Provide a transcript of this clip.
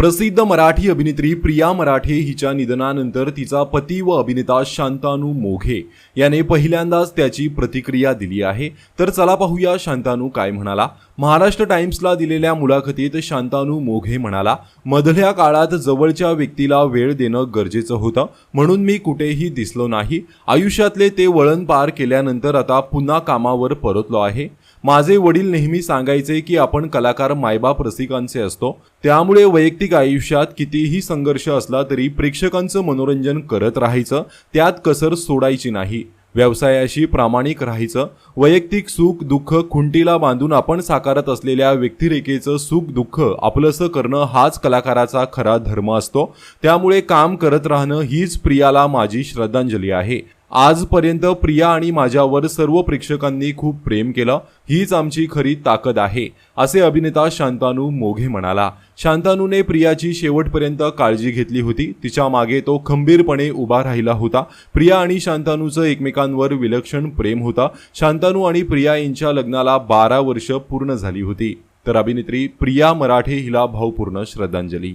प्रसिद्ध मराठी अभिनेत्री प्रिया मराठे हिच्या निधनानंतर तिचा पती व अभिनेता शांतानू मोघे याने पहिल्यांदाच त्याची प्रतिक्रिया दिली आहे. तर चला पाहूया शांतानू काय म्हणाला. महाराष्ट्र टाइम्सला दिलेल्या मुलाखतीत शांतानू मोघे म्हणाला मधल्या काळात जवळच्या व्यक्तीला वेळ देणं गरजेचं होतं. म्हणून मी कुठेही दिसलो नाही. आयुष्यातले ते वळण पार केल्यानंतर आता पुन्हा कामावर परतलो आहे. माझे वडील नेहमी सांगायचे की आपण कलाकार मायबाप रसिकांचे असतो. त्यामुळे वैयक्तिक आयुष्यात कितीही संघर्ष असला तरी प्रेक्षकांचं मनोरंजन करत राहायचं त्यात कसर सोडायची नाही. व्यवसायाशी प्रामाणिक राहायचं वैयक्तिक सुख दुःख खुंटीला बांधून आपण साकारत असलेल्या व्यक्तिरेखेचं सुख दुःख आपलंसं करणं हाच कलाकाराचा खरा धर्म असतो. त्यामुळे काम करत राहणं हीच प्रियाला माझी श्रद्धांजली आहे. आजपर्यंत प्रिया आणि माझ्यावर सर्व प्रेक्षकांनी खूप प्रेम केलं. हीच आमची खरी ताकद आहे असे अभिनेता शांतानू मोघे म्हणाला. शांतानूने प्रियाची शेवटपर्यंत काळजी घेतली होती. तिच्यामागे तो खंबीरपणे उभा राहिला होता. प्रिया आणि शांतानूचं एकमेकांवर विलक्षण प्रेम होता. शांतानू आणि प्रिया यांच्या लग्नाला बारा वर्ष पूर्ण झाली होती. तर अभिनेत्री प्रिया मराठे हिला भावपूर्ण श्रद्धांजली.